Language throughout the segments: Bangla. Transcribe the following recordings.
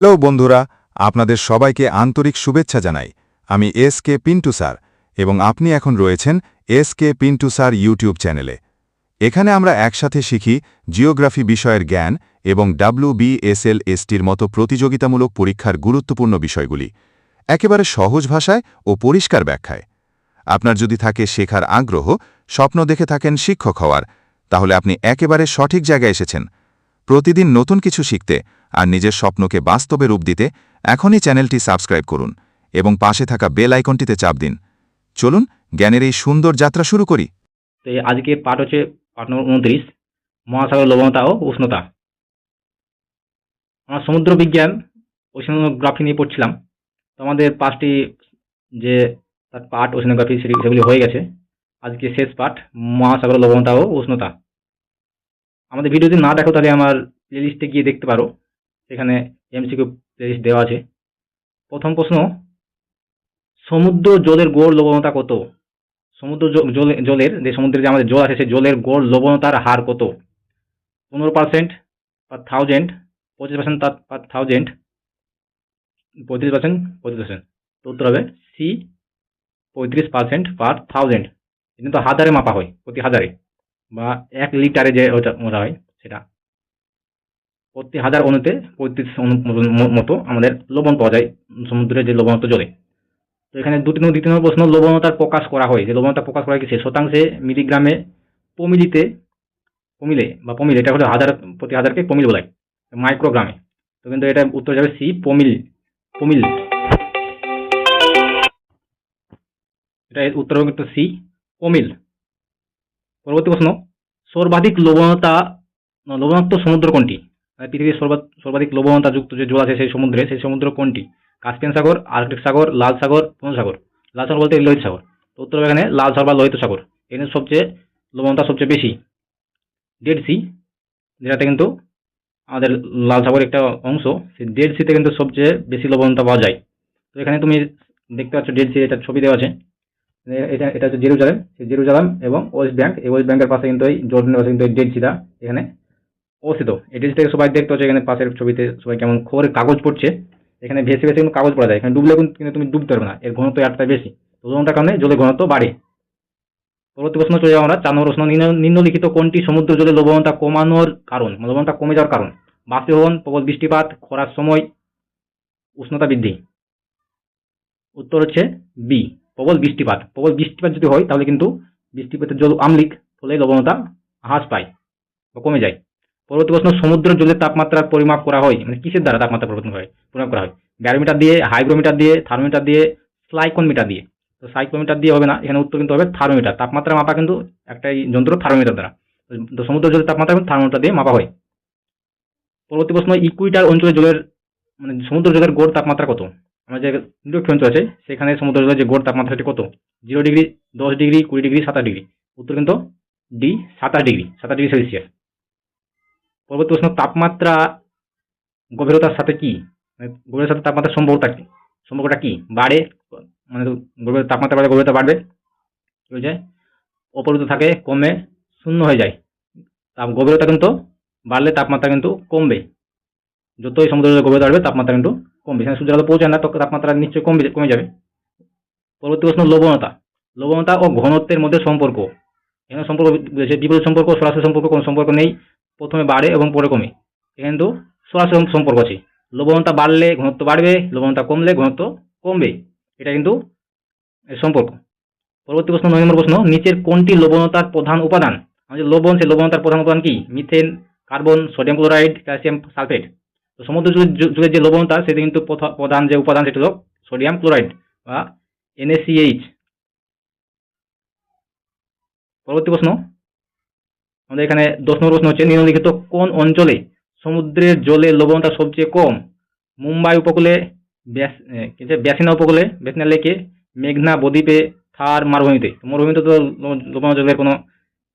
হ্যালো বন্ধুরা, আপনাদের সবাইকে আন্তরিক শুভেচ্ছা জানাই। আমি এস কে পিন্টু স্যার এবং আপনি এখন রয়েছেন S K Pintu sir YouTube চ্যানেলে। এখানে আমরা একসাথে শিখি জিওগ্রাফি বিষয়ের জ্ঞান এবং ডাব্লিউবিএসএল এসটির মতো প্রতিযোগিতামূলক পরীক্ষার গুরুত্বপূর্ণ বিষয়গুলি, একেবারে সহজ ভাষায় ও পরিষ্কার ব্যাখ্যায়। আপনার যদি থাকে শেখার আগ্রহ, স্বপ্ন দেখে থাকেন শিক্ষক হওয়ার, তাহলে আপনি একেবারে সঠিক জায়গায় এসেছেন। প্রতিদিন নতুন কিছু শিখতে আর নিজের স্বপ্নকে বাস্তবে রূপ দিতে এখনই চ্যানেলটি সাবস্ক্রাইব করুন এবং পাশে থাকা বেল আইকনটিতে চাপ দিন। চলুন জ্ঞানের এই সুন্দর যাত্রা শুরু করি। আজকে পাঠ হচ্ছে পাঠ নম্বর উনত্রিশ, মহাসাগর লবণতা ও উষ্ণতা। আমরা সমুদ্র বিজ্ঞান ওশানোগ্রাফি নিয়ে পড়ছিলাম। তো আমাদের পাঁচটি যে তার পাঠ ওশানোগ্রাফি সেগুলি হয়ে গেছে। আজকে শেষ পাঠ মহাসাগর লবণতা ও উষ্ণতা। আমাদের ভিডিও যদি না দেখো, তাহলে আমার প্লেলিস্টে গিয়ে দেখতে পারো। সেখানে এমসিকিউ প্লেলিস্ট দেওয়া আছে। প্রথম প্রশ্ন সমুদ্র জলের গড় লবণতা কত? সমুদ্র জলের যে সমুদ্রে যে আমাদের জল আছে, সেই জলের গড় লবণতার হার কত? পনেরো পার্সেন্ট পার থাউজেন্ড পঁচিশ পার্সেন্ট পার থাউজেন্ড পঁয়ত্রিশ পার্সেন্ট পঁয়ত্রিশ পার্সেন্ট তো উত্তর হবে সি পঁয়ত্রিশ পার্সেন্ট পার থাউজেন্ড কিন্তু হাজারে মাপা হয়, প্রতি হাজারে। বা এক লিটারে যে ওটা ওটা হয় সেটা। প্রতি হাজার অনুতে পঁয়ত্রিশ মতো আমাদের লবণ পাওয়া যায় সমুদ্রের যে লবণাক্ত জলে। তো এখানে দু তিন, দ্বিতীয় নম্বর প্রশ্ন লবণতার প্রকাশ করা হয়। যে লবণতা প্রকাশ করা হয় কিসে? শতাংশে মিলিগ্রামে পমিলিতে পমিলে বা পমিলে, এটা হলো হাজার, প্রতি হাজারকে পমিল বলায় মাইক্রোগ্রামে। তো কিন্তু এটা উত্তর যাবে সি, পমিল পমিল। এটা উত্তর কিন্তু সি, পমিল। পরবর্তী প্রশ্ন, সর্বাধিক লবণতা লবণাক্ত সমুদ্র কোনটি? মানে পৃথিবীর সর্বাধিক লবণতা যুক্ত যে জল আছে সেই সমুদ্রে, সেই সমুদ্র কোনটি? কাস্পিয়ান সাগর, আর্কটিক সাগর, লাল সাগর সাগর। লাল সাগর বলতে লোহিত সাগর। তো উত্তর এখানে লাল সাগর বা লোহিত সাগর। এখানে সবচেয়ে লবণতা সবচেয়ে বেশি। ডেড সি যেটাতে কিন্তু আমাদের লাল সাগর একটা অংশ, সেই ডেড সিতে কিন্তু সবচেয়ে বেশি লবণতা পাওয়া যায়। তো এখানে তুমি দেখতে পাচ্ছ ডেড সি এটা ছবি দেওয়া আছে। এটা এটা হচ্ছে জেরুজালেম জেরুজালেম এবং ওয়েস্ট ব্যাংক, এই ওয়েস্ট ব্যাংকের পাশে কিন্তু এই জর্ডানের পাশে কিন্তু এই ডেড সিটা এখানে অবস্থিত। এই ডেড থেকে সবাই দেখতে পাচ্ছ, এখানে পাশের ছবিতে সবাই কেমন খবরের কাগজ পড়ছে। এখানে ভেসে ভেসে কিন্তু কাগজ পড়া যায়, এখানে ডুবলে কিন্তু তুমি ডুবতে পারবে না, এর ঘনত্ব এতটা বেশি। ওজনটার কারণে জলের ঘনত্ব বাড়ে। পরবর্তী প্রশ্ন চলে যাব আমরা, চার নম্বর প্রশ্ন নিম্নলিখিত কোনটি সমুদ্র জলে লবণতা কমানোর কারণ? মানে লবণতা কমে যাওয়ার কারণ? বাষ্পীভবন প্রবল বৃষ্টিপাত, খরার সময়, উষ্ণতা বৃদ্ধি। উত্তর হচ্ছে বি। প্রবল বৃষ্টিপাত প্রবল বৃষ্টিপাত যদি হয়, তাহলে কিন্তু বৃষ্টিপাতের জল আমলিক, ফলে লবণতা হ্রাস পায় বা কমে যায়। পরবর্তী প্রশ্ন, সমুদ্র জলের তাপমাত্রার পরিমাপ করা হয় মানে কিসের দ্বারা তাপমাত্রা পরিবর্তন হয়, পরিমাপ করা হয়? ব্যারোমিটার দিয়ে, হাইগ্রোমিটার দিয়ে, থার্মোমিটার দিয়ে স্লাইকোনমিটার দিয়ে। তো সাইক্লোমিটার দিয়ে হবে না, এখানে উত্তর কিন্তু হবে থার্মোমিটার। তাপমাত্রা মাপা কিন্তু একটা যন্ত্র থার্মোমিটার দ্বারা। তো সমুদ্র জলের তাপমাত্রা থার্মোমিটার দিয়ে মাপা হয়। পরবর্তী প্রশ্ন ইকুইটার অঞ্চলের জলের মানে সমুদ্র জলের গড় তাপমাত্রা কত? আমরা যে অঞ্চল আছে, সেখানে সমুদ্র যে গড় তাপমাত্রা সেটি কত? জিরো ডিগ্রি, দশ ডিগ্রি, কুড়ি ডিগ্রি, সাতাশ ডিগ্রি। উত্তর কিন্তু ডি সাতাশ ডিগ্রি সাতাশ ডিগ্রি সেলসিয়াস। পরবর্তী প্রশ্ন, তাপমাত্রা গভীরতার সাথে কি? মানে গভীরতার সাথে তাপমাত্রার সম্পর্কটা কি? সম্পর্কটা কি? বাড়ে মানে গভীর তাপমাত্রা বাড়লে গভীরতা বাড়বে, কি হয়ে যায়? অপরিত থাকে, কমে, শূন্য হয়ে যায়। তাপ, গভীরতা কিন্তু বাড়লে তাপমাত্রা কিন্তু কমবে। যতই সমুদ্রের গভীরতা বাড়বে, তাপমাত্রা কিন্তু কমবে সেখানে সূর্যের আলো পৌঁছায় না, তো তাপমাত্রা নিশ্চয়ই কমবে, কমে যাবে। পরবর্তী প্রশ্ন, লবণতা। লবণতা ও ঘনত্বের মধ্যে সম্পর্ক। এখানে সম্পর্ক বুঝেছে বিপরীত সম্পর্ক, সরাসরি সম্পর্ক, কোনো সম্পর্ক নেই। প্রথমে বাড়ে এবং পরে কমে। এখানে কিন্তু সরাসরি সম্পর্ক আছে। লবণতা বাড়লে ঘনত্ব বাড়বে, লবণতা কমলে ঘনত্ব কমবে। এটা কিন্তু সম্পর্ক। পরবর্তী প্রশ্ন, নয় নম্বর প্রশ্ন, নিচের কোনটি লবণতার প্রধান উপাদান? আমাদের লবণ, সেই লবণতার প্রধান উপাদান কি? Methane, carbon, sodium chloride, calcium sulphate. সমুদ্র জুড়ে যে লবণতা, সেটি কিন্তু প্রধান যে উপাদান সেটি হলো সোডিয়াম ক্লোরাইড বা এনএসিএইচ পরবর্তী প্রশ্ন। আমাদের এখানে দশ নম্বর প্রশ্ন হচ্ছে, নিম্নলিখিত কোন অঞ্চলে সমুদ্রের জলের লবণতা সবচেয়ে কম? মুম্বাই উপকূলে ব্যাসিনা উপকূলে, ব্যাসিনা লেকে, মেঘনা, বদ্বীপে, থার, মারুভূমিতে। মরুভূমিতে তো লবণ জলের কোনো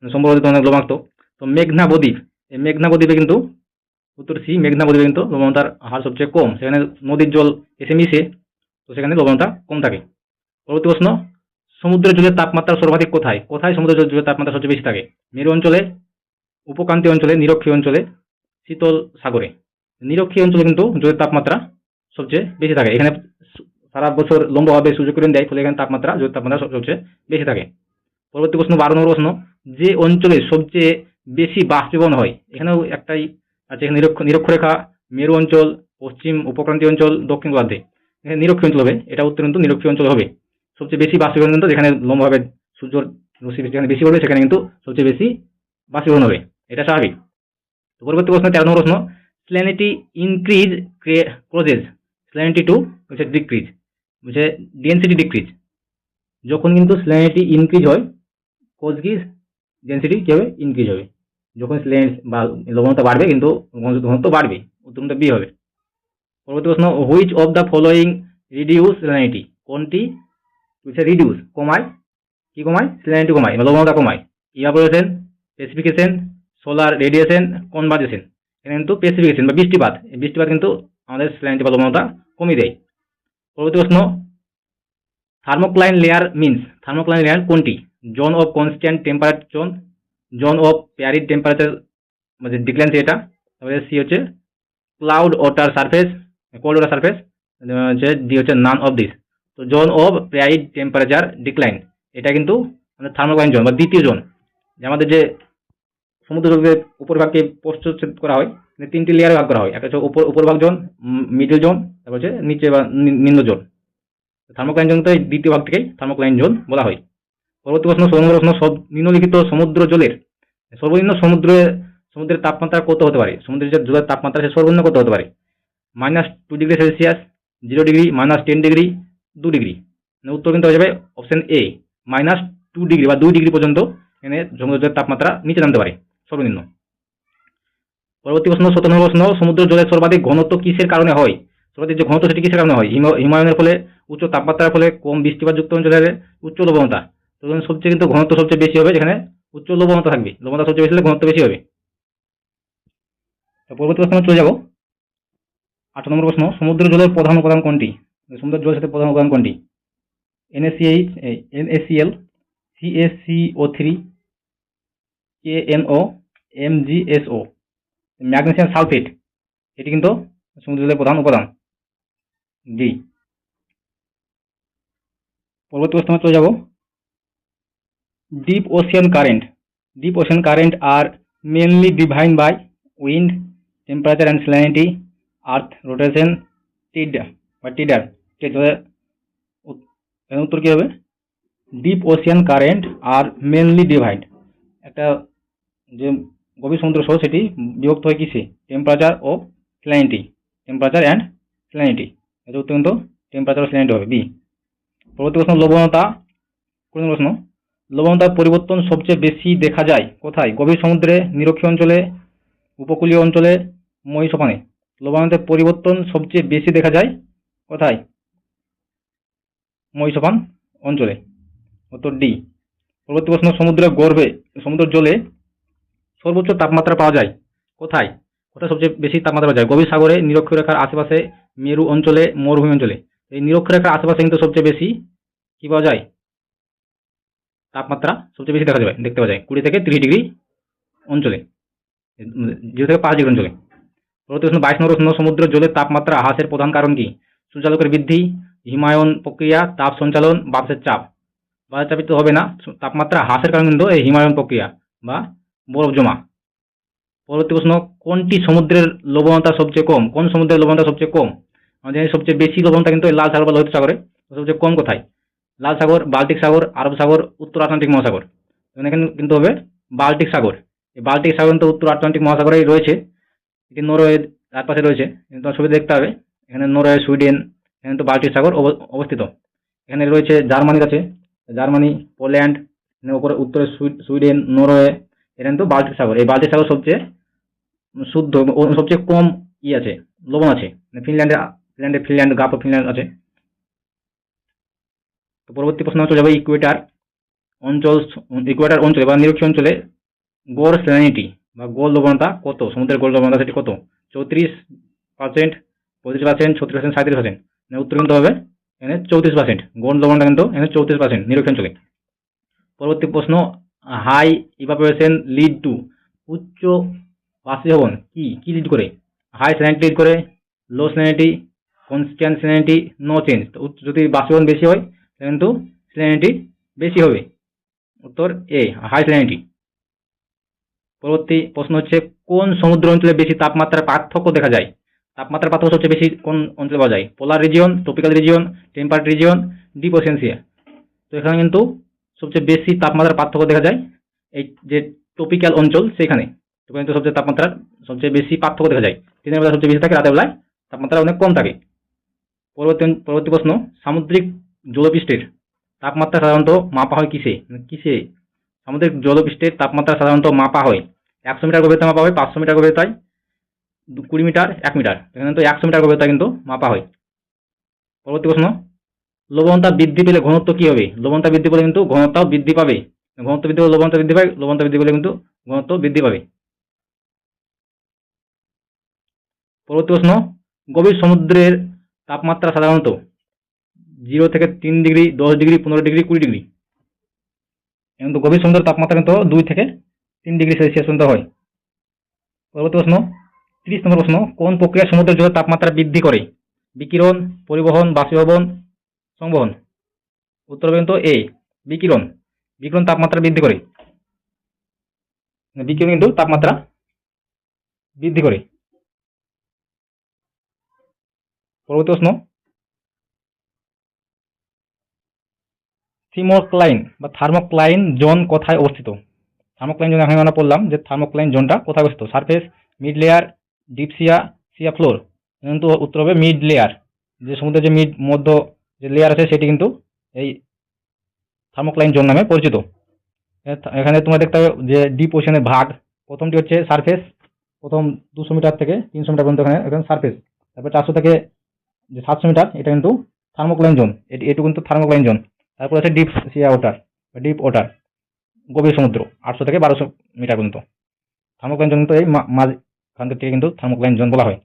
সম্পর্ক অনেক লবণাক্ত। তো মেঘনা বদ্বীপ, এই মেঘনা বদ্বীপে কিন্তু উত্তর সি, মেঘনা বদ্বীপে কিন্তু লবণতার হার সবচেয়ে কম। সেখানে নদীর জল এসে মিশে তো সেখানে লবণতা কম থাকে। পরবর্তী প্রশ্ন, সমুদ্রের জলের তাপমাত্রা সর্বাধিক কোথায়? কোথায় সমুদ্রের জল- জলের তাপমাত্রা সবচেয়ে বেশি থাকে? মেরু অঞ্চলে, উপক্রান্তীয় অঞ্চলে, নিরক্ষীয় অঞ্চলে, শীতল সাগরে। নিরক্ষীয় অঞ্চলে কিন্তু জলের তাপমাত্রা সবচেয়ে বেশি থাকে। এখানে সারা বছর লম্বভাবে সূর্যকিরণ দেয়, ফলে এখানে তাপমাত্রা, জলের তাপমাত্রা সবচেয়ে বেশি থাকে। পরবর্তী প্রশ্ন, বারো নম্বর প্রশ্ন, যে অঞ্চলে সবচেয়ে বেশি বাষ্পীভবন হয়? এখানেও একটাই আছে এখানে নিরক্ষ নিরক্ষরেখা, মেরু অঞ্চল, পশ্চিম উপক্রান্তীয় অঞ্চল, দক্ষিণ গোলার্ধে। এখানে নিরক্ষীয় অঞ্চল হবে। এটা উত্তর কিন্তু নিরক্ষীয় অঞ্চল হবে। সবচেয়ে বেশি বাষ্পীভবন কিন্তু যেখানে লম্বভাবে সূর্যর রশ্মি যেখানে বেশি পড়বে, সেখানে কিন্তু সবচেয়ে বেশি বাষ্পীভবন হবে। এটা স্বাভাবিক। তো পরবর্তী প্রশ্ন, তেরো নম্বর প্রশ্ন। Salinity increase crosses salinity to হচ্ছে ডিক্রিজ হচ্ছে ডেন্সিটি ডিক্রিজ যখন কিন্তু স্ল্যানিটি ইনক্রিজ হয় কোজ কি? ডেন্সিটি কী হবে? ইনক্রিজ হবে। যখন স্ল্যান বা লবণতা বাড়বে কিন্তু ঘনত্ব বাড়বে উত্তরটা বি হবে। পরবর্তী প্রশ্ন which of the following reduce salinity কোনটি? রিডিউস কমায়। কি কমায়? স্ল্যানিটি কমায় লবণতা কমায়। Evaporation specification solar radiation convergence এখানে কিন্তু স্পেসিফিকেশন বা বৃষ্টিপাত। বৃষ্টিপাত কিন্তু আমাদের স্ল্যানিটি বা লবণতা কমিয়ে দেয়। পরবর্তী প্রশ্ন thermocline layer means thermocline layer কোনটি? Zone of constant temperature zone zone of প্যারিড temperature মানে ডিক্লাইন এটা তারপরে সি হচ্ছে cloud water surface cold water surface হচ্ছে ডি হচ্ছে নান অফ দিস তো জোন অফ প্যারিড টেম্পারেচার ডিক্লাইন এটা কিন্তু আমাদের থার্মোক্লাইন জোন বা দ্বিতীয় জোন যে আমাদের যে সমুদ্র জলের উপরভাগকে প্রস্তুত করা হয় মানে তিনটি লেয়ারে ভাগ করা হয়, একটা হচ্ছে উপর, উপরভাগ জোন মিডল জোন তারপর হচ্ছে নিচে বা নিম্ন জোন থার্মোক্লাইন জোন তো দ্বিতীয় ভাগ থেকেই থার্মোক্লাইন জোন বলা হয়। পরবর্তী প্রশ্ন সমুদ্র প্রশ্ন নিম্নলিখিত সমুদ্র জলের, সর্বনিম্ন সমুদ্রে, সমুদ্রের তাপমাত্রা কত হতে পারে? সমুদ্রের যে জলের তাপমাত্রা সে সর্বনিম্ন কত হতে পারে? Minus two degree Celsius zero degree minus ten degree দু ডিগ্রি উত্তর কিন্তু হয়ে যাবে option A minus two degree বা দুই ডিগ্রি পর্যন্ত এখানে সমুদ্র জলের তাপমাত্রা নিচে নামতে পারে, সর্বনিম্ন। পরবর্তী প্রশ্ন, সতেরো প্রশ্ন, সমুদ্র জলের সর্বাধিক ঘনত্ব কিসের কারণে হয়? সর্বাধিক যে ঘনত্ব সেটি কিসের কারণে হয়? হিম- হিমায়নের ফলে উচ্চ তাপমাত্রার ফলে কম বৃষ্টিপাত যুক্ত অঞ্চলের উচ্চ লবণতা সবচেয়ে কিন্তু ঘনত্ব সবচেয়ে বেশি হবে, যেখানে উচ্চ লবণতা থাকবে। লবণতা সবচেয়ে বেশি হলে ঘনত্ব বেশি হবে। পরবর্তী প্রশ্ন চলে যাব। আট নম্বর প্রশ্ন, সমুদ্র জলের প্রধান উপাদান কোনটি? সমুদ্র জলের সাথে প্রধান উপাদান কোনটি? NACH NACL CSCO three KNO MGSO magnesium sulphate এটি কিন্তু সমুদ্র জলের প্রধান উপাদান। ডি পরবর্তী প্রশ্ন চলে যাব। Deep ocean current deep ocean current R mainly divided by wind temperature and salinity earth rotation tidal বা টিডার উত্তর কী হবে? ডিপ ওশিয়ান কারেন্ট আর মেনলি ডিভাইড একটা যে গভীর সমুদ্র সহ সেটি বিভক্ত হয় কিসে? টেম্পারেচার ও স্যালিনিটি টেম্পারেচার অ্যান্ড স্যালিনিটি এটা কিন্তু টেম্পারেচার ও স্যালিনিটি হবে বি পরবর্তী প্রশ্ন, লবণতা প্রশ্ন? লবণতার পরিবর্তন সবচেয়ে বেশি দেখা যায়। কোথায়? গভীর সমুদ্রে, নিরক্ষীয় অঞ্চলে, উপকূলীয় অঞ্চলে, মহিষপানে। লবণান্তের পরিবর্তন সবচেয়ে বেশি দেখা যায় কোথায়? মহিষপান অঞ্চলে। উত্তর ডি। পরবর্তী প্রশ্ন, সমুদ্রের গর্ভে, সমুদ্র জলে সর্বোচ্চ তাপমাত্রা পাওয়া যায় কোথায়? কোথায় সবচেয়ে বেশি তাপমাত্রা পাওয়া যায়? গভীর সাগরে নিরক্ষরেখার আশেপাশে, মেরু অঞ্চলে, মরুভূমি অঞ্চলে। এই নিরক্ষরেখার আশেপাশে কিন্তু সবচেয়ে বেশি কি পাওয়া যায়? তাপমাত্রা সবচেয়ে বেশি দেখা যাবে, দেখতে পাওয়া যায়। কুড়ি থেকে তিরিশ ডিগ্রি অঞ্চলে, জিরো থেকে পাঁচ ডিগ্রি অঞ্চলে। পরবর্তী প্রশ্ন, বাইশ নম্বর প্রশ্ন, সমুদ্র জলের তাপমাত্রা হ্রাসের প্রধান কারণ কি? সূর্যালোকের বৃদ্ধি, হিমায়ন প্রক্রিয়া, তাপ সঞ্চালন বাতাসের চাপ। বাতাসের চাপিত হবে না, তাপমাত্রা হ্রাসের কারণ কিন্তু এই হিমায়ন প্রক্রিয়া বা বরফ জমা। পরবর্তী প্রশ্ন, কোনটি সমুদ্রের লবণতা সবচেয়ে কম? কোন সমুদ্রের লবণতা সবচেয়ে কম? আমাদের সবচেয়ে বেশি লবণতা কিন্তু লাল সাগর বা লোহিত সাগরে, সবচেয়ে কম কোথায়? লাল সাগর, বাল্টিক সাগর, আরব সাগর, উত্তর আটলান্টিক মহাসাগর। এখানে কিন্তু- হবে বাল্টিক সাগর। এই বাল্টিক সাগর কিন্তু উত্তর আটলান্টিক মহাসাগরেই রয়েছে। এটি নরওয়ে তার পাশে রয়েছে কিন্তু ছবি দেখতে হবে এখানে নরওয়ে, সুইডেন, এখানে তো বাল্টিক সাগর অব- অবস্থিত। এখানে রয়েছে জার্মানির কাছে। জার্মানি, পোল্যান্ড, এখানে উপরে, উত্তরে সুইডেন, নরওয়ে, এখানে তো বাল্টিক সাগর। এই বাল্টিক সাগর সবচেয়ে শুদ্ধ সবচেয়ে কম ই আছে, লবণ আছে। ফিনল্যান্ডে ফিনল্যান্ডে ফিনল্যান্ড, গাপ ফিনল্যান্ড আছে। তো পরবর্তী প্রশ্ন চলে যাবে ইকুয়েটার অঞ্চল ইকুয়েটার অঞ্চলে বা নিরক্ষীয় অঞ্চলে গড় স্যালিনিটি বা গোল লবণতা কত? সমুদ্রের গোল লবণতা সেটি কত? চৌত্রিশ পার্সেন্ট পঁয়ত্রিশ পার্সেন্ট ছত্রিশ পার্সেন্ট সাঁত্রিশ পার্সেন্ট মানে উত্তর কিন্তু হবে এখানে চৌত্রিশ পার্সেন্ট গোল লবণটা কিন্তু এখানে চৌত্রিশ পার্সেন্ট নিরক্ষীয় অঞ্চলে। পরবর্তী প্রশ্ন হাই ইভাপোরেশন লিড টু উচ্চ বাষ্পীভবন কি? কি লিড করে? হাই স্যালিনিটি করে low salinity constant salinity no change যদি বাষ্পীভবন বেশি হয় কিন্তু স্যালিনিটি বেশি হবে। উত্তর এ হাই স্যালিনিটি পরবর্তী প্রশ্ন হচ্ছে, কোন সমুদ্র অঞ্চলে বেশি তাপমাত্রার পার্থক্য দেখা যায়? তাপমাত্রার পার্থক্য সবচেয়ে বেশি কোন অঞ্চলে পাওয়া যায়? Polar region tropical region temperate region deep ocean sea তো এখানে কিন্তু সবচেয়ে বেশি তাপমাত্রার পার্থক্য দেখা যায়, এই যে ট্রপিক্যাল অঞ্চল সেখানে। সেখানে কিন্তু সবচেয়ে তাপমাত্রার সবচেয়ে বেশি পার্থক্য দেখা যায়। দিনের বেলা সবচেয়ে বেশি থাকে, রাতের বেলায় তাপমাত্রা অনেক কম থাকে। পরবর্তী পরবর্তী প্রশ্ন, সামুদ্রিক জলপৃষ্ঠের তাপমাত্রা সাধারণত মাপা হয় কিসে? কিসে? সামুদ্রিক জলপৃষ্ঠের তাপমাত্রা সাধারণত মাপা হয়। একশো মিটার গভীরতা মাপা হয়, পাঁচশো মিটার গভীরতায় কুড়ি মিটার, এক মিটার। এখানে তো একশো মিটার গভীরতা কিন্তু মাপা হয়। পরবর্তী প্রশ্ন, লবণতা বৃদ্ধি পেলে ঘনত্ব কী হবে? লবণতা বৃদ্ধি পেলে কিন্তু ঘনত্বও বৃদ্ধি পাবে। ঘনত্ব বৃদ্ধি পেলে লবণতা বৃদ্ধি পায়, লবণতা বৃদ্ধি পেলে কিন্তু ঘনত্ব বৃদ্ধি পাবে। পরবর্তী প্রশ্ন, গভীর সমুদ্রের তাপমাত্রা সাধারণত জিরো থেকে তিন ডিগ্রি দশ ডিগ্রি পনেরো ডিগ্রি কুড়ি ডিগ্রি কিন্তু গভীর সমুদ্রের তাপমাত্রা কিন্তু দুই থেকে তিন ডিগ্রি সেলসিয়াস পর্যন্ত হয়। পরবর্তী প্রশ্ন, তিরিশ নম্বর প্রশ্ন, কোন প্রক্রিয়া সমুদ্রের জলের তাপমাত্রা বৃদ্ধি করে? বিকিরণ, পরিবহন, বাষ্পীভবন, সংবহন। উত্তর কিন্তু এ বিকিরণ। বিকিরণ তাপমাত্রা বৃদ্ধি করে। বিকিরণ কিন্তু তাপমাত্রা বৃদ্ধি করে। পরবর্তী প্রশ্ন থিমোক্লাইন বা থার্মোক্লাইন জোন কোথায় অবস্থিত? থার্মোক্লাইন জোন এখন আমরা বললাম যে থার্মোক্লাইন জোনটা কোথায় অবস্থিত? Surface, mid layer, deep sea, sea floor. কিন্তু উত্তর হবে মিড লেয়ার। যে সমুদ্রের যে মিড, মধ্য যে লেয়ার আছে, সেটি কিন্তু এই থার্মোক্লাইন জোন নামে পরিচিত। এখানে তোমরা দেখতে হবে যে ডিপ ওশনের ভাগ, প্রথমটি হচ্ছে সারফেস, প্রথম দুশো মিটার থেকে তিনশো মিটার পর্যন্ত এখানে এখানে সারফেস। তারপর চারশো থেকে যে সাতশো মিটার, এটা কিন্তু থার্মোক্লাইন জোন। এটি, এটুকু কিন্তু থার্মোক্লাইন জোন। তারপর আছে deep sea water deep water গভীর সমুদ্র, আটশো থেকে বারোশো মিটার পর্যন্ত। থার্মোক্লাইন জোন কিন্তু এই মা- মাঝ থেকে কিন্তু থার্মোক্লাইন জোন বলা হয়।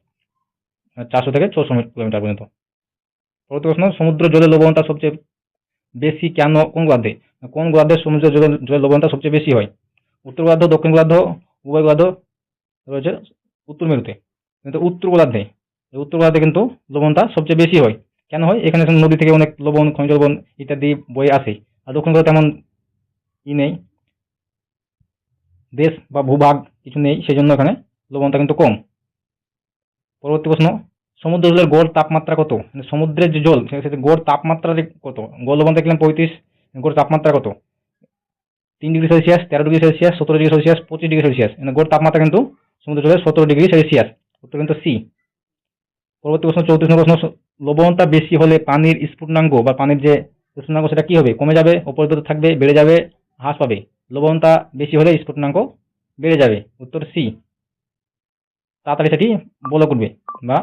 চারশো থেকে ছশো কিলোমিটার পর্যন্ত। পরবর্তী প্রশ্ন, সমুদ্র জলের লবণটা সবচেয়ে বেশি কেন, কোন গোলার্ধে কোন গোলার্ধে সমুদ্র জলের জলের লবণটা সবচেয়ে বেশি হয়? উত্তর গোলার্ধ দক্ষিণ গোলার্ধ উভয় গোলার্ধ রয়েছে উত্তর মেরুতে। কিন্তু উত্তর গোলার্ধে উত্তর গোলার্ধে কিন্তু লবণটা সবচেয়ে বেশি হয়। কেন হয়? এখানে নদী থেকে অনেক লবণ, খনিজ লবণ ইত্যাদি বয়ে আসে। আর দক্ষিণ গোলার্ধে তেমন ই নেই। দেশ বা ভূভাগ কিছু নেই সেই জন্য এখানে লবণটা কিন্তু কম। পরবর্তী প্রশ্ন সমুদ্র জলের গড় তাপমাত্রা কত? মানে সমুদ্রের যে জল সেটা গড় তাপমাত্রা কত? গড় লবণ দেখলাম পঁয়ত্রিশ, গড় তাপমাত্রা কত? তিন ডিগ্রি সেলসিয়াস, তেরো ডিগ্রি সেলসিয়াস, সতেরো ডিগ্রি সেলসিয়াস, পঁচিশ ডিগ্রি সেলসিয়াস। মানে গড় তাপমাত্রা কিন্তু সমুদ্র জলের সতেরো ডিগ্রি সেলসিয়াস। উত্তর কিন্তু সি। পরবর্তী প্রশ্ন, চৌত্রিশ নম্বর প্রশ্ন, লবণতা বেশি হলে পানির স্ফুটনাঙ্গ বা পানির যে স্ফুটনাঙ্ক সেটা কি হবে? কমে যাবে অপরিবর্তিত থাকবে, বেড়ে যাবে, হ্রাস পাবে। লবণতা বেশি হলে স্ফুটনাঙ্ক বেড়ে যাবে। উত্তর সি। তাড়াতাড়ি সেটি বল করবে বা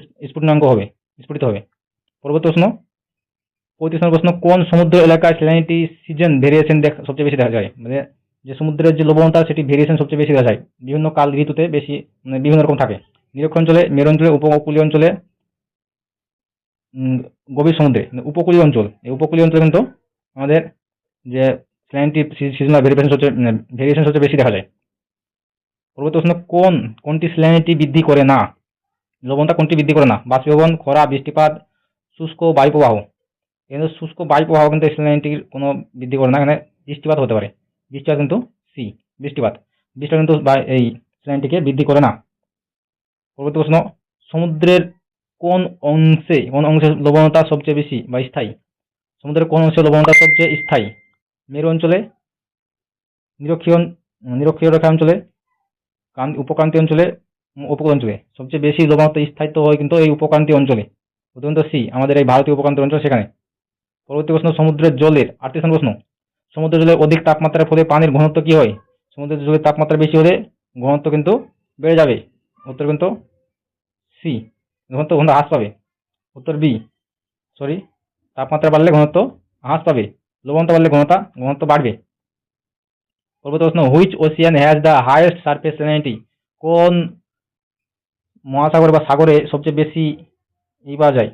স্ফ- স্ফুটনাঙ্ক হবে, স্ফুটিত হবে। পরবর্তী প্রশ্ন, পঁয়ত্রিশ নম্বর প্রশ্ন, কোন সমুদ্র এলাকায় স্যালিনিটি সিজন ভেরিয়েশন দেখা, সবচেয়ে বেশি দেখা যায়? মানে যে সমুদ্রের যে লবণতা, সেটি ভেরিয়েশন সবচেয়ে বেশি দেখা যায়। বিভিন্ন কাল ঋতুতে বেশি মানে বিভিন্ন রকম থাকে। নিরক্ষ অঞ্চলে মেরু অঞ্চলে উপকূলীয় অঞ্চলে গভীর সমুদ্রে, উপকূলীয় অঞ্চল। এই উপকূলীয় অঞ্চলে কিন্তু আমাদের যে স্যালিনিটি সিজনাল ভেরিয়েশন সবচেয়ে ভেরিয়েশন সবচেয়ে বেশি দেখা যায়। পরবর্তী প্রশ্ন কোন, কোনটি স্যালিনিটি বৃদ্ধি করে না? লবণটা কোনটি বৃদ্ধি করে না? বাষ্পীভবন, খরা, বৃষ্টিপাত, শুষ্ক বায়ুপ্রবাহ। কিন্তু শুষ্ক বায়ুপ্রবাহ কিন্তু স্যালিনিটির কোনো বৃদ্ধি করে না? এখানে বৃষ্টিপাত হতে পারে। বৃষ্টিপাত কিন্তু সি বৃষ্টিপাত। বৃষ্টিপাত কিন্তু এই স্যালিনিটিকে বৃদ্ধি করে না। পরবর্তী প্রশ্ন, সমুদ্রের কোন অংশে কোন অংশে লবণতা সবচেয়ে বেশি বা স্থায়ী? সমুদ্রের কোন অংশে লবণতা সবচেয়ে স্থায়ী? মেরু অঞ্চলে, নিরক্ষীয় নিরক্ষীয় রেখা অঞ্চলে উপক্রান্তি অঞ্চলে উপকূল অঞ্চলে। সবচেয়ে বেশি লবণাক্ত স্থায়িত্ব হয় কিন্তু এই উপক্রান্তি অঞ্চলে। প্রথমত সি, আমাদের এই ভারতীয় উপক্রান্ত অঞ্চল সেখানে। পরবর্তী প্রশ্ন, সমুদ্রের জলের আটত্রিশ প্রশ্ন, সমুদ্রের জলের অধিক তাপমাত্রার ফলে পানির ঘনত্ব কি হয়? সমুদ্রের জলের তাপমাত্রা বেশি হলে ঘনত্ব কিন্তু বেড়ে যাবে। উত্তর কিন্তু সি ঘনত্ব ঘনত্ব হ্রাস পাবে। উত্তর বি সরি তাপমাত্রা বাড়লে ঘনত্ব হ্রাস পাবে। লবণতা বাড়লে ঘনতা, ঘনত্ব বাড়বে। পরবর্তী প্রশ্ন which ocean has the highest surface salinity কোন মহাসাগর বা সাগরে সবচেয়ে বেশি ই পাওয়া যায়?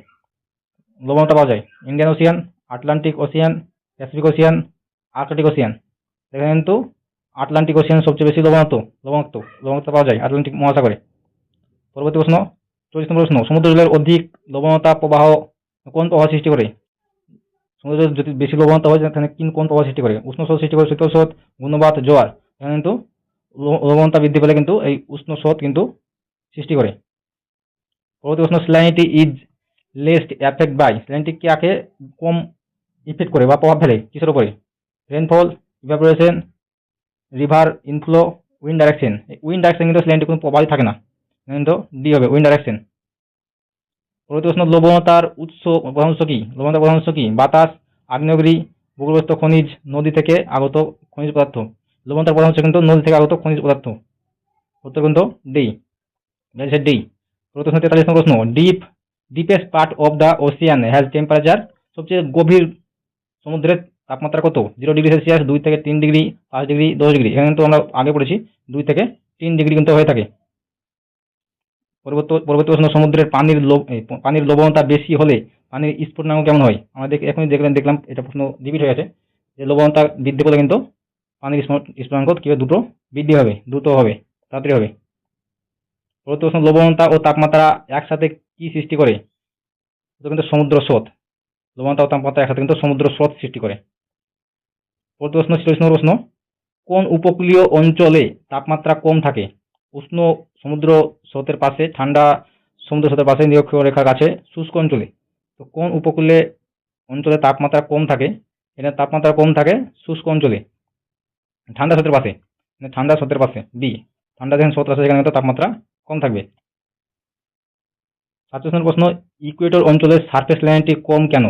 লবণতা পাওয়া যায়। Indian Ocean Atlantic Ocean Pacific Ocean Arctic Ocean এখানে কিন্তু আটলান্টিক ওশিয়ান সবচেয়ে বেশি লবণাক্ত লবণাক্ত লবণাক্ত পাওয়া যায় আটলান্টিক মহাসাগরে। পরবর্তী প্রশ্ন চল্লিশ নম্বর প্রশ্ন, সমুদ্র জলের অধিক লবণতা প্রবাহ কোন প্রবাহ সৃষ্টি করে? সমুদ্র যদি বেশি লবণতা হয়, তাহলে কিন কোন প্রবাহ সৃষ্টি করে? উষ্ণ স্রোত সৃষ্টি করে শীতল স্রোত গুণবাত জোয়ার এখানে কিন্তু লবণতা বৃদ্ধি পেলে কিন্তু এই উষ্ণ স্রোত কিন্তু সৃষ্টি করে। পরবর্তী প্রশ্ন salinity is least effect by salinity কাকে কম ইফেক্ট করে বা প্রভাব ফেলে? কিসের উপরে? Rainfall evaporation river inflow wind direction wind direction কিন্তু স্ল্যানিটি কোনো প্রভাবই থাকে না। কিন্তু ডি হবে উইন্ড ডাইরেকশন পরবর্তী প্রশ্ন লবণতার উৎস প্রধান উৎস কি? লবণতার প্রধান উৎস কি? বাতাস, আগ্নেয়গিরি, ভূগর্ভস্থ খনিজ নদী থেকে আগত খনিজ পদার্থ। লবণতার প্রধান উৎস কিন্তু নদী থেকে আগত খনিজ পদার্থ। উত্তর কিন্তু ডি ডি পরবর্তী প্রশ্ন তেতাল্লিশ প্রশ্ন। Deep deepest part of the ocean has temperature সবচেয়ে গভীর সমুদ্রের তাপমাত্রা কত? জিরো ডিগ্রি সেলসিয়াস দুই থেকে তিন ডিগ্রি পাঁচ ডিগ্রি দশ ডিগ্রি এখানে কিন্তু আমরা আগে পড়েছি, দুই থেকে তিন ডিগ্রি কিন্তু হয়ে থাকে। পরবর্তী প্রশ্ন সমুদ্রের পানির পানির লবণতা বেশি হলে পানির স্ফুটনাঙ্ক কেমন হয়? আমরা এখনই দেখলাম দেখলাম, এটা প্রশ্ন রিপিট হয়ে গেছে, যে লবণতা বৃদ্ধি পেলে কিন্তু পানির স্ফুট- স্ফুটনাঙ্ক কি হবে? দুটো বৃদ্ধি হবে, দ্রুত হবে, তাড়াতাড়ি হবে। পরবর্তী প্রশ্ন লবণতা ও তাপমাত্রা একসাথে কি সৃষ্টি করে? এটা কিন্তু সমুদ্র স্রোত। লবণতা ও তাপমাত্রা একসাথে কিন্তু সমুদ্র স্রোত সৃষ্টি করে। পরবর্তী প্রশ্ন প্রশ্ন, কোন উপকূলীয় অঞ্চলে তাপমাত্রা কম থাকে? উষ্ণ সমুদ্র স্রোতের পাশে, ঠান্ডা সমুদ্র স্রোতের পাশে নিরক্ষীয় রেখার কাছে, শুষ্ক অঞ্চলে। তো কোন উপকূলে অঞ্চলে তাপমাত্রা কম থাকে? এখানে তাপমাত্রা কম থাকে শুষ্ক অঞ্চলে। ঠান্ডা স্রোতের পাশে ঠান্ডা স্রোতের পাশে বি ঠান্ডা যেখানে স্রোত আছে, সেখানে তাপমাত্রা কম থাকবে। সাতচল্লিশ নম্বর প্রশ্ন ইকুয়েটর অঞ্চলের সারফেস লাইনটি কম কেন?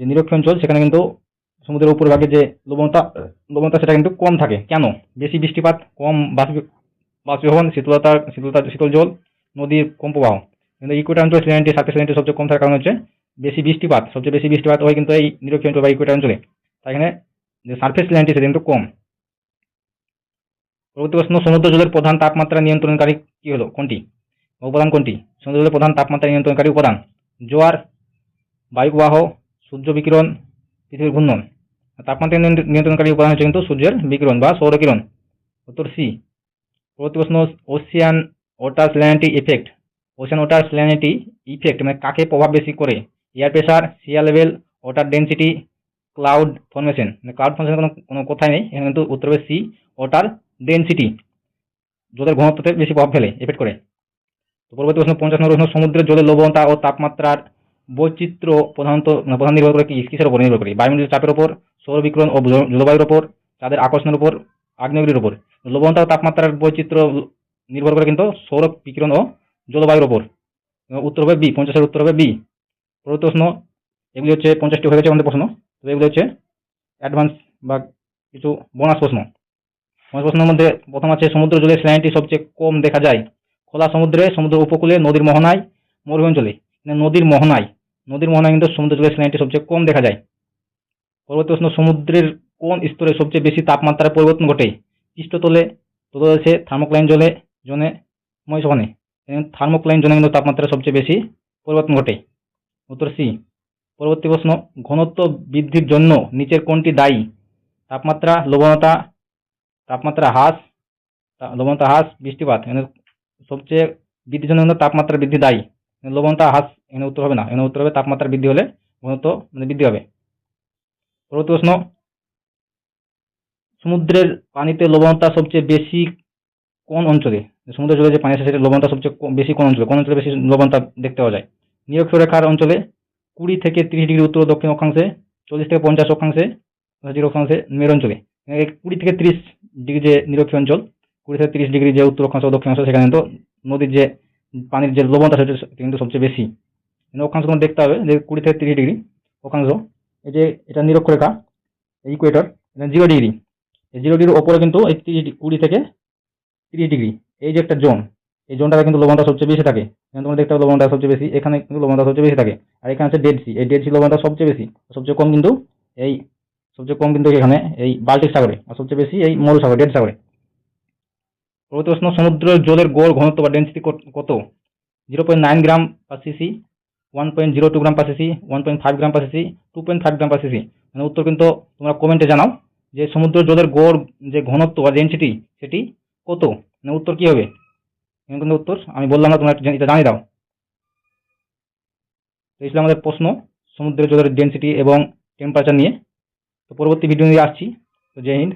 যে নিরক্ষীয় অঞ্চল, সেখানে কিন্তু সমুদ্রের উপর ভাগে যে লবণতা লবণতা, সেটা কিন্তু কম থাকে। কেন? বেশি বৃষ্টিপাত, কম বাষ্পী বাষ্পীভবন, শীতলতা শীতলতা, শীতল জল নদীর কম প্রবাহ কিন্তু ইকুয়েটর অঞ্চল লাইনটি সারফেস লাইনটি সবচেয়ে কম থাকার কারণ হচ্ছে বেশি বৃষ্টিপাত। সবচেয়ে বেশি বৃষ্টিপাত হয় কিন্তু এই নিরক্ষীয় অঞ্চল বা ইকুয়েটর অঞ্চলে। তাই এখানে যে সারফেস লাইনটি সেটা কিন্তু কম। পরবর্তী প্রশ্ন, সমুদ্র জলের প্রধান তাপমাত্রা নিয়ন্ত্রণকারী কি হলো? কোনটি? উপাদান কোনটি? সমুদ্র জলের প্রধান তাপমাত্রা নিয়ন্ত্রণকারী উপাদান? জোয়ার, বায়ুপ্রবাহ, সূর্য বিকিরণ, পৃথিবীর ঘূর্ণন। তাপমাত্রা নিয়ন্ত্রণ- নিয়ন্ত্রণকারী উপাদান হচ্ছে কিন্তু সূর্যের বিকিরণ বা সৌরকিরণ। উত্তর সি পরবর্তী প্রশ্ন ocean water salinity effect ocean water salinity effect মানে কাকে প্রভাব বেশি করে? Air pressure sea level water density cloud formation মানে ক্লাউড ফর্মেশন কোনো কোনো কথাই নেই, এখানে কিন্তু উত্তর হবে সি ওয়াটার ডেন্সিটি জলের ঘনত্বতে বেশি প্রভাব ফেলে এফেক্ট করে। তো পরবর্তী প্রশ্ন, পঞ্চাশ নম্বর প্রশ্ন, সমুদ্রের জলের লবণতা ও তাপমাত্রার বৈচিত্র্য প্রধানত মানে প্রধান নির্ভর করে কি? কিসের উপর নির্ভর করে? বায়ুমণ্ডলের চাপের উপর সৌর বিকিরণ ও জলবায়ুর উপর তাদের আকর্ষণের উপর আগ্নেয়গিরির উপর। লবণতা তাপমাত্রার বৈচিত্র্য নির্ভর করে কিন্তু সৌর বিকিরণ ও জলবায়ুর উপর। উত্তর হবে বি, পঞ্চাশের উত্তর হবে বি। পরবর্তী প্রশ্ন, এগুলি হচ্ছে পঞ্চাশটি হয়ে গেছে আমাদের প্রশ্ন। তো এগুলি হচ্ছে অ্যাডভান্স বা কিছু বোনাস প্রশ্ন। বোনাস প্রশ্নের মধ্যে প্রথম আছে, সমুদ্র জলের স্ল্যানিটি সবচেয়ে কম দেখা যায়। খোলা সমুদ্রে, সমুদ্র উপকূলে, নদীর মোহনায় মরু অঞ্চলে। মানে নদীর মোহনায় নদীর মোহনায় কিন্তু সমুদ্র জলের স্ল্যানিটি সবচেয়ে কম দেখা যায়। পরবর্তী প্রশ্ন, সমুদ্রের কোন স্তরে সবচেয়ে বেশি তাপমাত্রার পরিবর্তন ঘটে? পৃষ্ঠতলে, তলদেশে, থার্মোক্লাইন জলে, জোনে মহিষবনে থার্মোক্লাইন জোনে কিন্তু তাপমাত্রা সবচেয়ে বেশি পরিবর্তন ঘটে। উত্তর সি, পরবর্তী প্রশ্ন, ঘনত্ব বৃদ্ধির জন্য নিচের কোনটি দায়ী? তাপমাত্রা, লবণতা, তাপমাত্রা হ্রাস লবণতা হ্রাস, বৃষ্টিপাত। এখানে সবচেয়ে বৃদ্ধির জন্য কিন্তু তাপমাত্রা বৃদ্ধি দায়ী। লবণতা হ্রাস, এখানে উত্তর হবে না। এখানে উত্তর হবে তাপমাত্রা বৃদ্ধি হলে ঘনত্ব মানে বৃদ্ধি হবে। পরবর্তী প্রশ্ন সমুদ্রের পানিতে লবণতা সবচেয়ে বেশি কোন অঞ্চলে? সমুদ্র জলে যে পানি আছে সেটা লবণতা সবচেয়ে বেশি কোন অঞ্চলে? কোন অঞ্চলে বেশি লবণতা দেখতে পাওয়া যায়? নিরক্ষীয় রেখার অঞ্চলে কুড়ি থেকে তিরিশ ডিগ্রি উত্তর দক্ষিণ অক্ষাংশে, চল্লিশ থেকে পঞ্চাশ অক্ষাংশে, জিরো অক্ষাংশে মের অঞ্চলে। কুড়ি থেকে তিরিশ ডিগ্রি যে নিরক্ষীয় অঞ্চল, কুড়ি থেকে তিরিশ ডিগ্রি যে উত্তর অক্ষাংশ দক্ষিণ অংশ, সেখানে কিন্তু নদীর যে পানির যে লবণতা, সেটা কিন্তু সবচেয়ে বেশি। অক্ষাংশ তোমার দেখতে হবে, যে কুড়ি থেকে তিরিশ ডিগ্রি অক্ষাংশ। এই যে এটা নিরক্ষরেখা ইকুয়েটর জিরো ডিগ্রি জিরো ডিগ্রির ওপরে কিন্তু এই তিরিশ কুড়ি থেকে তিরিশ ডিগ্রি এই যে একটা জোন এই জোনটাতে কিন্তু লবণটা সবচেয়ে বেশি থাকে। এখানে তোমরা দেখতে পাবে লবণটা সবচেয়ে বেশি, এখানে কিন্তু লবণটা সবচেয়ে বেশি থাকে। আর এখানে আছে ডেড সি এই ডেড সি লবণটা সবচেয়ে বেশি, সবচেয়ে কম কিন্তু এই, সবচেয়ে কম কিন্তু এখানে এই বাল্টিক সাগরে, আর সবচেয়ে বেশি এই মরু সাগর ডেড সাগরে। পরবর্তী প্রশ্ন, সমুদ্রের জলের গড় ঘনত্ব বা ডেন্সিটি কত? Zero point nine gram per CC one point zero two gram per CC one point five gram per CC two point five gram per CC মানে উত্তর কিন্তু তোমরা কমেন্টে জানাও। যে সমুদ্র জলের গড়, যে ঘনত্ব বা ডেন্সিটি সেটি কত? মানে উত্তর কি হবে? কিন্তু উত্তর, আমি বললাম না, তোমরা এটা জানিয়ে দাও। তো ছিল আমাদের প্রশ্ন, সমুদ্রের জলের ডেন্সিটি এবং টেম্পারেচার নিয়ে। তো পরবর্তী ভিডিও নিয়ে আসছি। তো জয় হিন্দ।